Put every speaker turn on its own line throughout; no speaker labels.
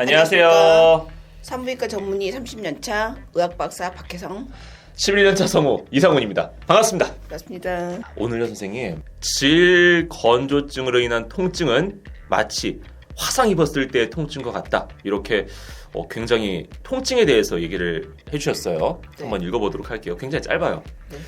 안녕하세요.
산부인과 전문의 30년 차 의학 박사 박혜성
11년 차 성우 이상훈입니다. 반갑습니다.
반갑습니다.
오늘요 선생님 질 건조증으로 인한 통증은 마치 화상 입었을 때의 통증과 같다. 이렇게 어, 굉장히 통증에 대해서 얘기를 해주셨어요.
네.
한번 읽어보도록 할게요. 굉장히 짧아요.
네.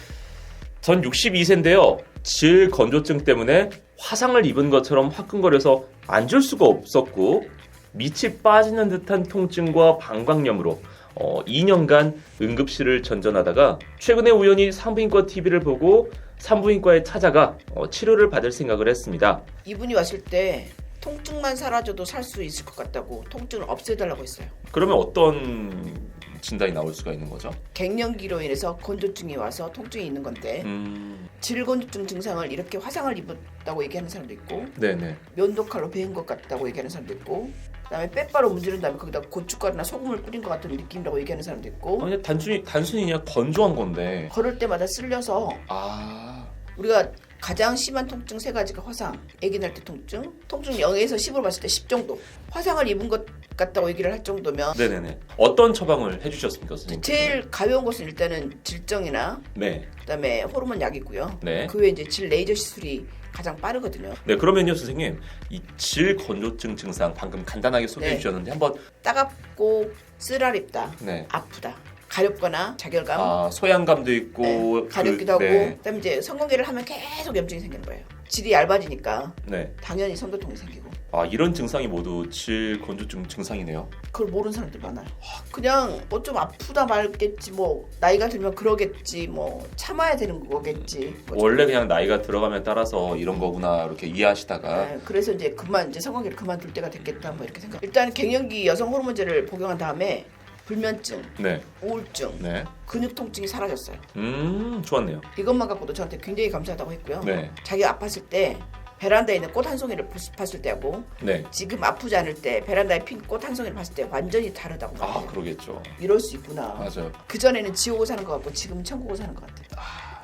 전 62세인데요. 질 건조증 때문에 화상을 입은 것처럼 화끈거려서 앉을 수가 없었고 밑이 빠지는 듯한 통증과 방광염으로 어, 2년간 응급실을 전전하다가 최근에 우연히 산부인과 TV를 보고 산부인과에 찾아가 어, 치료를 받을 생각을 했습니다.
이분이 왔을 때 통증만 사라져도 살 수 있을 것 같다고 통증을 없애달라고 했어요.
그러면 어떤 진단이 나올 수가 있는 거죠?
갱년기로 인해서 건조증이 와서 통증이 있는 건데
음,
질건조증 증상을 이렇게 화상을 입었다고 얘기하는 사람도 있고
네네.
면도칼로 베인 것 같다고 얘기하는 사람도 있고 그다음에 빼바로 문지른 다음에 거기다 고춧가루나 소금을 뿌린 것 같은 느낌이라고 얘기하는 사람도 있고
어, 그냥 단순히 단순히 그냥 건조한 건데.
걸을 때마다 쓸려서
아,
우리가 가장 심한 통증 세 가지가 화상, 아기 날때 통증, 통증 0에서 10으로 봤을 때 10 정도. 화상을 입은 것 같다고 얘기를 할 정도면
네네네. 어떤 처방을 해주셨습니까, 선생님?
제일 가벼운 것은 일단은 질정이나
네,
그다음에 호르몬 약이고요.
네.
그 외에 이제 질 레이저 시술이 가장 빠르거든요.
네, 그러면요, 선생님. 이 질 건조증 증상 방금 간단하게 소개해
네.
주셨는데 한번
따갑고 쓰라립다,
네.
아프다, 가렵거나 자결감,
아, 소양감도 있고
네, 가렵기도
그-
하고,
네.
그다음에 이제 성관계를 하면 계속 염증이 생기는 거예요. 질이 얇아지니까
네.
당연히 성도통이 생기고.
아, 이런 증상이 모두 질 건조증 증상이네요.
그걸 모르는 사람들 많아요. 그냥 뭐 좀 아프다 말겠지 뭐 나이가 들면 그러겠지 뭐 참아야 되는 거겠지. 뭐
원래 그냥 나이가 들어가면 따라서 이런 거구나 이렇게 이해하시다가
네, 그래서 이제 그만 이제 성관계를 그만둘 때가 됐겠다 뭐 이렇게 생각. 일단 갱년기 여성 호르몬제를 복용한 다음에 불면증,
네.
우울증,
네.
근육 통증이 사라졌어요.
음, 좋았네요.
이것만 갖고도 저한테 굉장히 감사하다고 했고요.
네.
자기 아팠을 때 베란다에 있는 꽃 한 송이를 봤을 때하고
네.
지금 아프지 않을 때 베란다에 핀 꽃 한 송이를 봤을 때 완전히 다르다고
아. 그러겠죠.
이럴 수 있구나.
맞아요.
그 전에는 지옥을 사는 것 같고 지금 천국을 사는 것 같아요.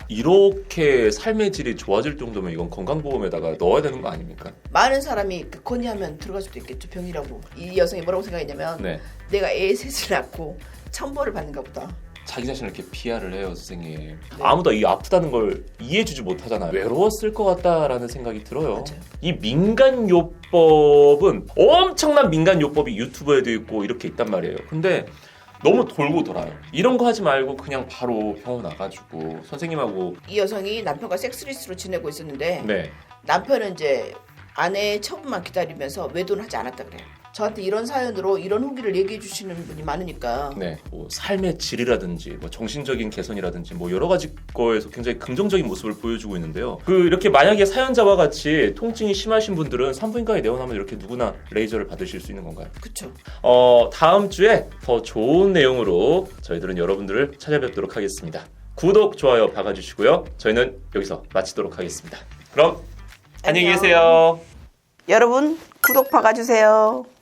이렇게 삶의 질이 좋아질 정도면 이건 건강보험에다가 넣어야 되는 거 아닙니까?
많은 사람이 그 건의하면 들어갈 수도 있겠죠 병이라고. 이 여성이 뭐라고 생각했냐면
네.
내가 애 셋을 낳고 천벌을 받는가 보다.
자기 자신을 이렇게 비하를 해요, 선생님. 아무도 이 아프다는 걸 이해해주지 못하잖아요. 외로웠을 것 같다라는 생각이 들어요.
맞아요.
이 민간요법은 엄청난 민간요법이 유튜브에도 있고 이렇게 있단 말이에요. 근데 너무 돌고 돌아요. 이런 거 하지 말고 그냥 바로 병원 와가지고 선생님하고
이 여성이 남편과 섹스리스로 지내고 있었는데
네.
남편은 이제 아내의 처분만 기다리면서 외도는 하지 않았다 그래요. 저한테 이런 사연으로 이런 후기를 얘기해 주시는 분이 많으니까
네, 뭐 삶의 질이라든지 뭐 정신적인 개선이라든지 뭐 여러 가지 거에서 굉장히 긍정적인 모습을 보여주고 있는데요. 그 이렇게 만약에 사연자와 같이 통증이 심하신 분들은 산부인과에 내원하면 이렇게 누구나 레이저를 받으실 수 있는 건가요?
그쵸.
어, 다음 주에 더 좋은 내용으로 저희들은 여러분들을 찾아뵙도록 하겠습니다. 구독, 좋아요 박아주시고요. 저희는 여기서 마치도록 하겠습니다. 그럼 안녕히
안녕.
계세요.
여러분 구독 박아주세요.